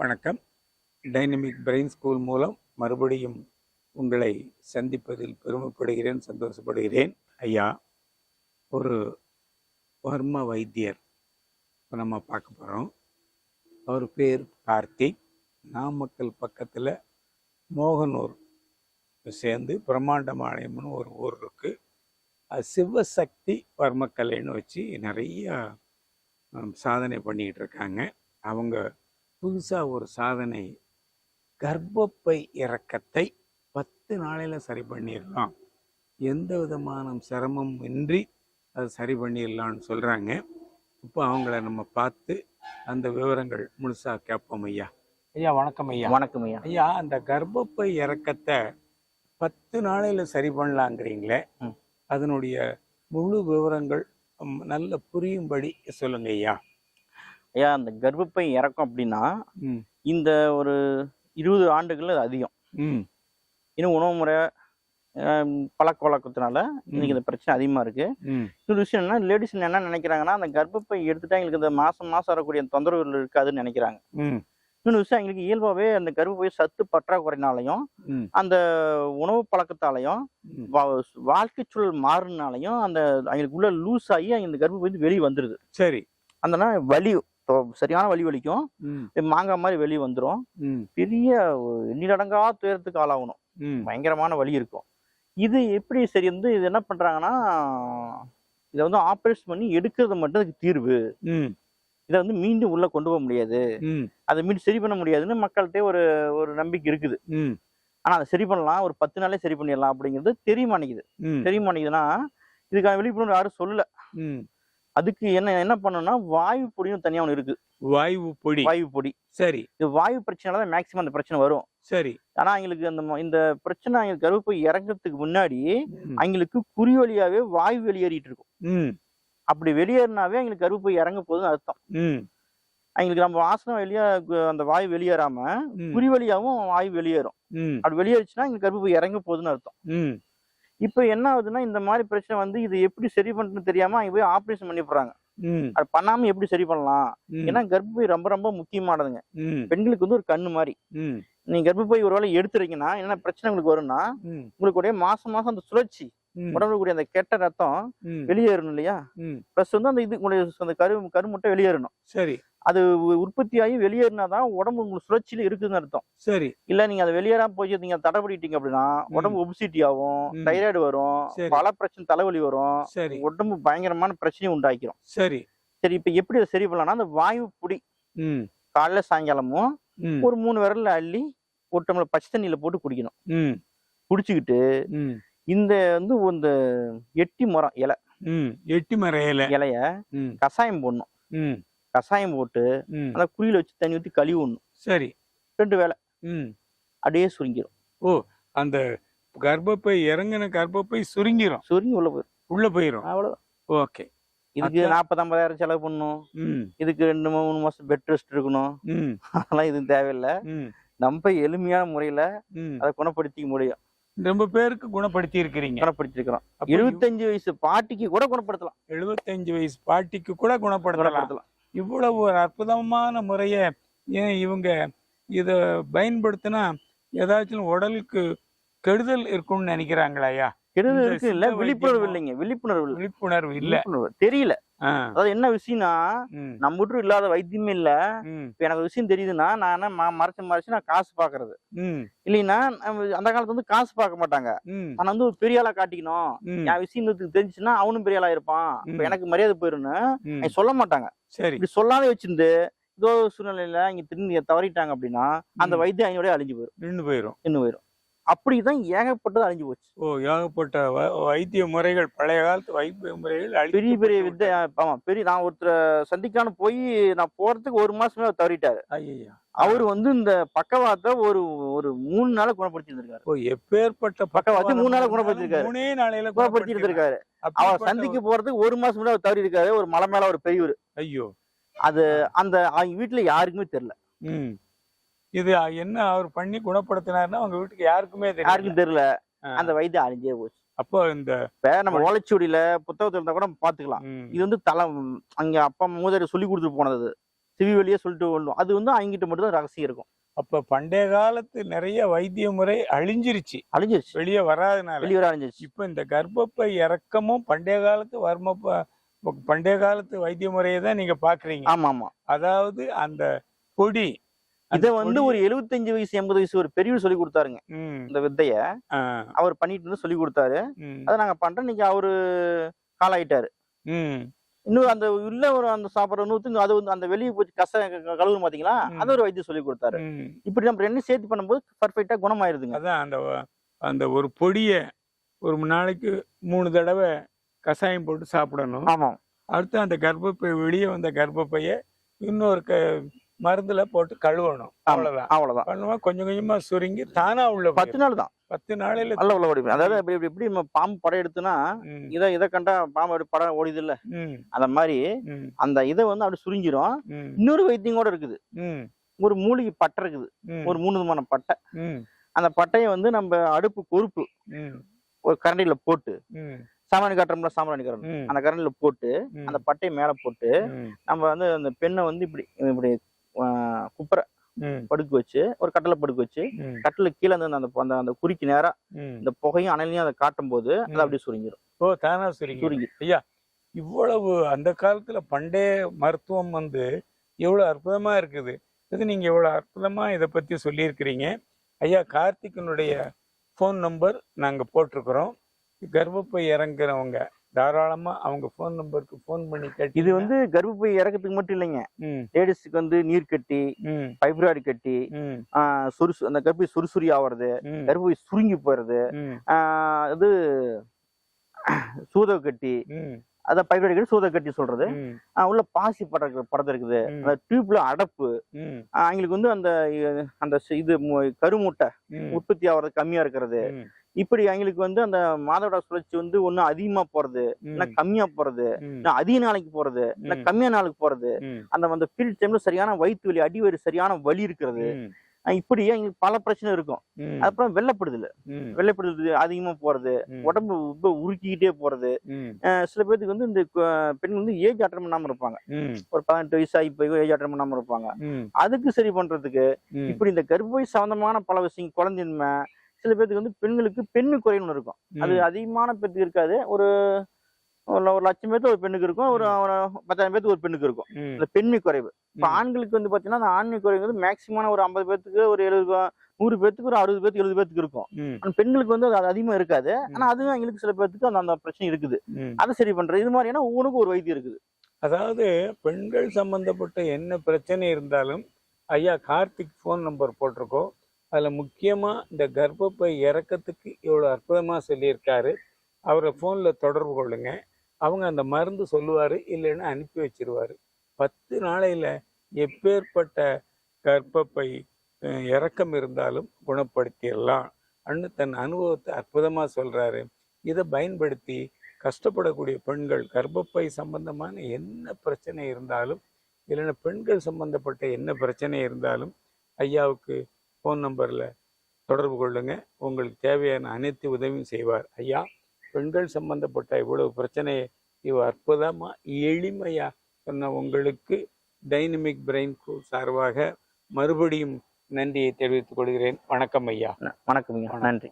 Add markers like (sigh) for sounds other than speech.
வணக்கம். Dynamic brain school மூலம் மறுபடியும் உங்களை சந்திப்பதில் பெருமைப்படுகிறேன் சந்தோஷப்படுகிறேன். ஐயா ஒரு வர்ம வைத்தியர் இப்போ நம்ம பார்க்க போகிறோம் அவர் பேர் கார்த்திக் நாமக்கல் பக்கத்தில் மோகனூர் சேர்ந்து பிரம்மாண்டமாலயம்னு ஒரு ஊர் இருக்குது அது சிவசக்தி வர்மக்கலைன்னு வச்சு நிறைய சாதனை பண்ணிக்கிட்டு இருக்காங்க. அவங்க புதுசாக ஒரு சாதனை. கர்ப்பப்பை இறக்கத்தை பத்து நாளையில் சரி பண்ணிடலாம் எந்த விதமான சிரமம் இன்றி அது சரி பண்ணிடலாம்னு சொல்கிறாங்க இப்போ அவங்கள நம்ம பார்த்து அந்த விவரங்கள் முழுசாக கேட்போம் ஐயா. ஐயா வணக்கம் ஐயா. வணக்கம் ஐயா. ஐயா அந்த கர்ப்பப்பை இறக்கத்தை பத்து நாளையில சரி பண்ணலாங்கிறீங்களே. அதனுடைய முழு விவரங்கள் நல்ல புரியும்படி சொல்லுங்க ஐயா. ஐயா அந்த கர்ப்பப்பை இறக்கம் அப்படின்னா இந்த ஒரு இருபது ஆண்டுகள் அது அதிகம். இன்னும் உணவு முறை பழக்க வழக்கத்தினால இன்னைக்கு இந்த பிரச்சனை அதிகமா இருக்கு. இன்னொரு விஷயம் என்ன லேடிஸ் என்ன நினைக்கிறாங்கன்னா அந்த கர்ப்பப்பை எடுத்துட்டா எங்களுக்கு இந்த மாசம் மாசம் வரக்கூடிய தொந்தரவுகள் இருக்காதுன்னு நினைக்கிறாங்க. இன்னொரு விஷயம் எங்களுக்கு இயல்பாவே அந்த கர்ப்பப்பை சத்து பற்றாக்குறைனாலையும் அந்த உணவு பழக்கத்தாலையும் வாழ்க்கை சூழல் மாறுனாலையும் அந்த அவங்களுக்கு உள்ள லூஸ் ஆகி அந்த கர்ப்பப்பை வந்து வெளியே வந்துருது. சரி. அந்த நாள் வலி சரியான வலி வலிக்கும். மாங்காய் மாதிரி வெளியே வந்துடும் பெரிய எண்ணிலடங்கா துயரத்துக்கு ஆளாகணும். பயங்கரமான வலி இருக்கும். இது எப்படி சரி வந்து இது என்ன பண்றாங்கன்னா இதை வந்து ஆப்ரேஷன் பண்ணி எடுக்கிறது மட்டும் அதுக்கு தீர்வு. இதை வந்து மீண்டும் உள்ள கொண்டு போக முடியாது. அதை மீண்டும் சரி பண்ண முடியாதுன்னு மக்கள்கிட்ட ஒரு ஒரு நம்பிக்கை இருக்குது. ஆனா அதை சரி பண்ணலாம். ஒரு பத்து நாளே சரி பண்ணிடலாம் அப்படிங்கிறது தெரிய மாட்டேங்குது. ம். தெரிய மாட்டேங்குதுன்னா இதுக்கான விழிப்புணர்வு யாரும் சொல்லல. அதுக்கு என்ன என்ன பண்ணணும்னா வாயு பொடியும் தனியா ஒன்று இருக்கு. வாயு பொடி. வாயு பொடி. சரி. இது வாயு பிரச்சனைல தான் மேக்சிமம் அந்த பிரச்சனை வரும். சரி. ஆனா அவங்களுக்கு அந்த இந்த பிரச்சனை அவங்களுக்கு கருப்பை இறங்குறதுக்கு முன்னாடி. அவங்களுக்கு குறி வழியாவே வாயு வெளியேறிட்டு இருக்கும். அப்படி வெளியேறினாவே அவங்களுக்கு கருப்பை இறங்க போகுதுன்னு அர்த்தம். அவங்களுக்கு நம்ம வாசனம் வெளியே அந்த வாயு வெளியேறாம குறி வழியாவும் வாயு வெளியேறும் அப்படி வெளியேறிச்சுன்னா எங்களுக்கு கருப்பை இறங்க போகுதுன்னு அர்த்தம். இப்போ என்ன ஆகுதுன்னா இந்த மாதிரி பிரச்சனை வந்து இது எப்படி சரி பண்றதுன்னு தெரியாம அவங்க போய் ஆபரேஷன் பண்ணி போறாங்க அது பண்ணாம எப்படி சரி பண்ணலாம்? ஏன்னா கர்ப்பப்பை ரொம்ப ரொம்ப முக்கியமானதுங்க. பெண்களுக்கு வந்து ஒரு கண்ணு மாதிரி. நீங்க கர்ப்பப்பை ஒரு வேளை எடுத்துறீங்கன்னா என்ன பிரச்சனை உங்களுக்கு வரும்னா உங்களுக்கு ஒரே மாசம் மாசம் அந்த சுழற்சி உடம்புல கூடிய அந்த கெட்ட ரத்தம் வெளியேறணும் இல்லையா? ப்ளஸ் வந்து அந்த இது உங்களுடைய அந்த கரு கருமுட்டை வெளியேறணும். சரி. அது உற்பத்தியாகி வெளியேறினாதான் உடம்பு உங்களுக்கு சுழற்சியில இருக்குதுன்னு அர்த்தம். சரி. இல்ல நீங்க அதை வெளியேறாம போய் நீங்க தடை பண்ணிட்டீங்க அப்படின்னா உடம்பு ஒபிசிட்டி ஆகும். தைராய்டு வரும். பல பிரச்சனை தலைவலி வரும் உடம்பு பயங்கரமான பிரச்சனையும் உண்டாக்கிரும். சரி. சரி இப்ப எப்படி அதை சரி பண்ணலாம்னா அந்த வாயு புடி காலைல சாயங்காலமும் ஒரு மூணு விரல்ல அள்ளி ஒரு டம்ளர் பச்சை தண்ணியில போட்டு குடிக்கணும். குடிச்சுக்கிட்டு இந்த வந்து இந்த எட்டி மரம் இலை. எட்டி மறையல இலைய ம். கஷாயம் போடணும். கஷாயம் போட்டு அந்த குழியில வச்சு தண்ணி ஊற்றி கழுவி விடணும் சரி. ரெண்டு வேளை. ம். அப்படியே சுருங்கிடும் அந்த கர்ப்பப்பை இறங்கின கர்ப்பப்பை சுருங்கிரும். சுருங்கி உள்ள போயிடும் உள்ள போயிரும். அவ்வளவு ஓகே. இதுக்கு. நாற்பது ஐம்பதாயிரம் செலவு பண்ணணும். ம். இதுக்கு ரெண்டு மூணு மாசம் பெட் ரெஸ்ட் இருக்கணும். (laughs) அதெல்லாம் இது தேவையில்லை. நம்ம எளிமையான முறையில அதை குணப்படுத்திக்க முடியும். ரொம்ப பேருக்கு குணப்படுத்தி இருக்கிறீங்க. குணப்படுத்திருக்கிறோம். இருபத்தஞ்சு வயசு பாட்டிக்கு கூட குணப்படுத்தலாம். எழுபத்தஞ்சு வயசு பாட்டிக்கு கூட குணப்படுத்தலாம். இவ்வளவு ஒரு அற்புதமான முறைய ஏன் இவங்க இத பயன்படுத்தினா ஏதாச்சும் உடலுக்கு கெடுதல் இருக்கும்னு நினைக்கிறாங்களா ஐயா? கெடுதல் இருக்கு இல்ல? விழிப்புணர்வு இல்லைங்க. விழிப்புணர்வு விழிப்புணர்வு இல்ல. தெரியல. அதாவது என்ன விஷயம்னா நம்ம வீட்டு இல்லாத வைத்தியமே இல்ல. இப்ப எனக்கு விஷயம் தெரியுதுன்னா நான் மறைச்சு மறைச்சு நான் காசு பாக்குறது. இல்லைன்னா அந்த காலத்துல வந்து காசு பார்க்க மாட்டாங்க. ஆனா வந்து ஒரு பெரிய ஆளா காட்டிக்கணும். என் விஷயம் தெரிஞ்சுச்சுன்னா அவனும் பெரிய ஆளா இருப்பான். எனக்கு மரியாதை போயிருன்னு சொல்ல மாட்டாங்க. சரி. இப்படி சொல்லாத வச்சிருந்து ஏதோ சூழ்நிலையில இங்க திரும்பி தவறிட்டாங்க அப்படின்னா அந்த. வைத்தியம் அவனோட அழிஞ்சு போயிடும் நின்று போயிரும். இன்னும் போயிடும் அப்படிதான் ஏகப்பட்டது அழிஞ்சு போச்சு. ஓ ஏகப்பட்ட வைத்திய முறைகள் பழைய காலத்து வைத்திய முறைகள் பெரிய பெரிய வித்தை ஆமா பெரிய நான் ஒருத்தரை சந்திக்கான்னு போய் நான் போறதுக்கு ஒரு மாசமே அவர் தவறிட்டாரு. ஐயா அவர் வந்து இந்த பக்கவாத்தை ஒரு ஒரு மூணு நாள குணப்படுத்தி இருந்திருக்காரு ஓ எப்பேற்பட்ட பக்கவாத்து மூணு நாளா குணப்படுத்திருக்காரு. மூணே நாளையில குணப்படுத்தி இருந்திருக்காரு அவர் சந்திக்கு போறதுக்கு ஒரு மாசம் முன்னாடி அவர் தவறி இருக்காரு ஒரு மலை மேல ஒரு பெரியவர். ஐயோ. அது அந்த அவங்க வீட்டுல யாருக்குமே தெரியல. இது என்ன அவர் பண்ணி குணப்படுத்தினாருன்னா அவங்க வீட்டுக்கு யாருக்குமே தெரியும் யாருக்கும் தெரியல. அந்த வைத்தியம் அழிஞ்சே போச்சு. அப்போ இந்த இப்ப நம்ம ஓலைச்சுவடியில புத்தகத்துல இருந்தா கூட பாத்துக்கலாம் இது வந்து தலை அங்க அப்பா மூதாரி சொல்லி கொடுத்துட்டு போனது. செவி வழியே சொல்லிட்டு வரணும் அது வந்து அவங்ககிட்ட மட்டும் தான் ரகசியம் இருக்கும். அப்ப பண்டைய காலத்து நிறைய வைத்திய முறை அழிஞ்சிருச்சு. அழிஞ்சிருச்சு. வெளியே வராதனால. வெளியே அழிஞ்சிருச்சு. இப்ப இந்த கர்ப்பப்பை இறக்கமும் பண்டைய காலத்து வர்ம பண்டைய காலத்து வைத்திய முறையை தான் நீங்க பாக்குறீங்க ஆமா ஆமா அதாவது அந்த பொடி இதை வந்து ஒரு எழுபத்தஞ்சு வயசு எண்பது வயசு ஒரு பெரியவர் சொல்லி கொடுத்தாருங்க. இந்த வித்தைய அவர் பண்ணிட்டு இருந்து சொல்லி கொடுத்தாரு. அதை நாங்க பண்றோம் இன்னைக்கு அவரு காலாயிட்டாரு. இன்னும் அந்த உள்ள ஒரு அந்த சாப்பிட்ற நூத்து அது வந்து அந்த வெளியே போச்சு கச கழுவு பாத்தீங்களா. அது ஒரு வைத்தியம் சொல்லி கொடுத்தாரு. இப்படி நம்ம ரெண்டும் சேர்த்து பண்ணும்போது பர்ஃபெக்டா குணமாயிருதுங்க. அதான் அந்த அந்த ஒரு பொடிய ஒரு நாளைக்கு மூணு தடவை கஷாயம் போட்டு சாப்பிடணும். ஆமா அடுத்து அந்த கர்ப்பப்பை வெளியே வந்த கர்ப்பப்பைய இன்னொரு க மருந்துல போட்டு கழுவணும். அவ்வளவுதான். அவ்வளவுதான். பண்ணுவா கொஞ்சம் கொஞ்சமா சுருங்கி தானா உள்ள பத்து. நாள் தான். பத்து நாளையில நல்ல உள்ள ஓடி அதாவது இப்படி இப்படி எப்படி பாம்பு ம், இதை இதை கண்டா பாம்பு அப்படி படம் ஓடிது இல்ல அந்த மாதிரி அந்த இதை வந்து அப்படி சுருங்கிரும். இன்னொரு வைத்தியம் கூட இருக்குது ஒரு மூலிகை பட்டை இருக்குது. ஒரு மூணு விதமான பட்டை. அந்த பட்டையை வந்து நம்ம அடுப்பு கொழுப்பு ஒரு கரண்டில போட்டு சாமானி காட்டுறோம்ல சாமானி கரண்டி ம், அந்த கரண்டில போட்டு அந்த பட்டையை மேல போட்டு நம்ம வந்து அந்த பெண்ணை வந்து இப்படி இப்படி ம், படுக்க வச்சு ஒரு கட்டில படுக்க வச்சு ம், கட்டில கீழே அந்த அந்த அந்த குறிக்கு நேரா. இந்த புகையும் அனலையும் அதை காட்டும் போது அது. அப்படியே சுருங்கிடும் ஓ தானா சுருங்கி. சுருங்கி இவ்வளவு அந்த காலத்துல பண்டைய மருத்துவம் வந்து எவ்வளவு அற்புதமா இருக்குது. இது நீங்க எவ்வளவு அற்புதமா இதை பத்தி சொல்லியிருக்கிறீங்க. ஐயா கார்த்திகனுடைய ஃபோன் நம்பர் நாங்க போட்டிருக்கிறோம். கர்ப்பப்பை இறங்குறவங்க தாராளமா அவங்க ஃபோன் நம்பருக்கு ஃபோன் பண்ணி கேட்டு இது வந்து கர்ப்பப்பை இறக்கத்துக்கு மட்டும் இல்லைங்க. லேடிஸுக்கு வந்து நீர் கட்டி ஃபைப்ராய்டு கட்டி சுறுசு அந்த கர்ப்பை சுறுசுறி ஆவறது கர்ப்பப்பை சுருங்கி ஆஹ், இது சூத கட்டி ஃபைப்ராய்டு கட்டி சூத கட்டி சொல்றது. உள்ள பாசி படக்கு படத்து இருக்குது. அந்த டியூப்ல அடப்பு. அவங்களுக்கு வந்து அந்த அந்த இது கருமுட்டை உற்பத்தி ஆகிறது கம்மியா இருக்கிறது. இப்படி அவங்களுக்கு வந்து அந்த மாதவிடா சுழற்சி வந்து ஒண்ணு அதிகமா போறது இல்ல கம்மியா போறது இல்ல அதிக நாளைக்கு போறது இல்ல. கம்மியா நாளுக்கு போறது. அந்த அந்த பீரியட் டைம்ல சரியான வயிற்று வலி அடி வயிறு சரியான வலி இருக்கிறது. இப்படி எங்களுக்கு பல பிரச்சனை இருக்கும். அப்புறம் வெள்ளப்படுதல். வெள்ளப்படுதல் அதிகமா போறது. உடம்பு ரொம்ப உருக்கிக்கிட்டே போறது. சில பேருக்கு வந்து இந்த பெண் வந்து ஏஜ் அட்டன் பண்ணாம இருப்பாங்க. ஒரு பதினெட்டு வயசு ஆகி போய் ஏஜ் அட்டன் பண்ணாம இருப்பாங்க. அதுக்கு சரி பண்றதுக்கு இப்படி இந்த கர்ப்பை சம்பந்தமான பல விஷயம் குழந்தைன்மை சில பேருக்கு வந்து பெண்களுக்கு பெண்ணு குறைன்னு இருக்கும். அது அதிகமான பேருக்கு இருக்காது. ஒரு ஒரு லட்சம் பேருக்கு ஒரு பெண்ணுக்கு இருக்கும். ஒரு பத்தாயிரம் பேருக்கு ஒரு பெண்ணுக்கு இருக்கும். இந்த பெண்மை குறைவு. இப்ப. ஆண்களுக்கு வந்து பாத்தீங்கன்னா அந்த ஆண்மை குறைவு வந்து மேக்சிமம் ஒரு ஐம்பது பேத்துக்கு ஒரு எழுபது நூறு பேத்துக்கு ஒரு அறுபது பேத்துக்கு எழுபது பேத்துக்கு இருக்கும். ஆனா பெண்களுக்கு வந்து அது அதிகமா இருக்காது. ஆனா அதுவும் எங்களுக்கு சில பேத்துக்கு அந்த அந்த பிரச்சனை இருக்குது. அதை சரி பண்றது. இது மாதிரியான ஒவ்வொன்றுக்கும் ஒரு வைத்தியம் இருக்குது. அதாவது பெண்கள் சம்பந்தப்பட்ட என்ன பிரச்சனை இருந்தாலும் ஐயா கார்த்திக் ஃபோன் நம்பர் போட்டிருக்கோம். அதில் முக்கியமாக இந்த கர்ப்பப்பை இறக்கத்துக்கு இவ்வளோ அற்புதமாக சொல்லியிருக்காரு. அவரை ஃபோனில் தொடர்பு கொள்ளுங்க. அவங்க அந்த மருந்து சொல்லுவார் இல்லைன்னா அனுப்பி வச்சிருவாரு. பத்து நாளையில் எப்பேற்பட்ட கர்ப்பப்பை இறக்கம் இருந்தாலும் குணப்படுத்திடலாம் அன்னு தன் அனுபவத்தை அற்புதமாக சொல்கிறாரு இதை பயன்படுத்தி கஷ்டப்படக்கூடிய பெண்கள் கர்ப்பப்பை சம்பந்தமான என்ன பிரச்சனை இருந்தாலும் இல்லைன்னா பெண்கள் சம்பந்தப்பட்ட என்ன பிரச்சனை இருந்தாலும் ஐயாவுக்கு ஃபோன் நம்பரில் தொடர்பு கொள்ளுங்க. உங்களுக்கு தேவையான அனைத்து உதவியும் செய்வார். ஐயா பெண்கள் சம்பந்தப்பட்ட இவ்வளவு பிரச்சனையை இவ அற்புதமாக எளிமையாக சொன்ன உங்களுக்கு டைனமிக் பிரெயின் சார்பாக மறுபடியும் நன்றியை தெரிவித்துக் கொள்கிறேன். வணக்கம் ஐயா. வணக்கம்ங்க நன்றி.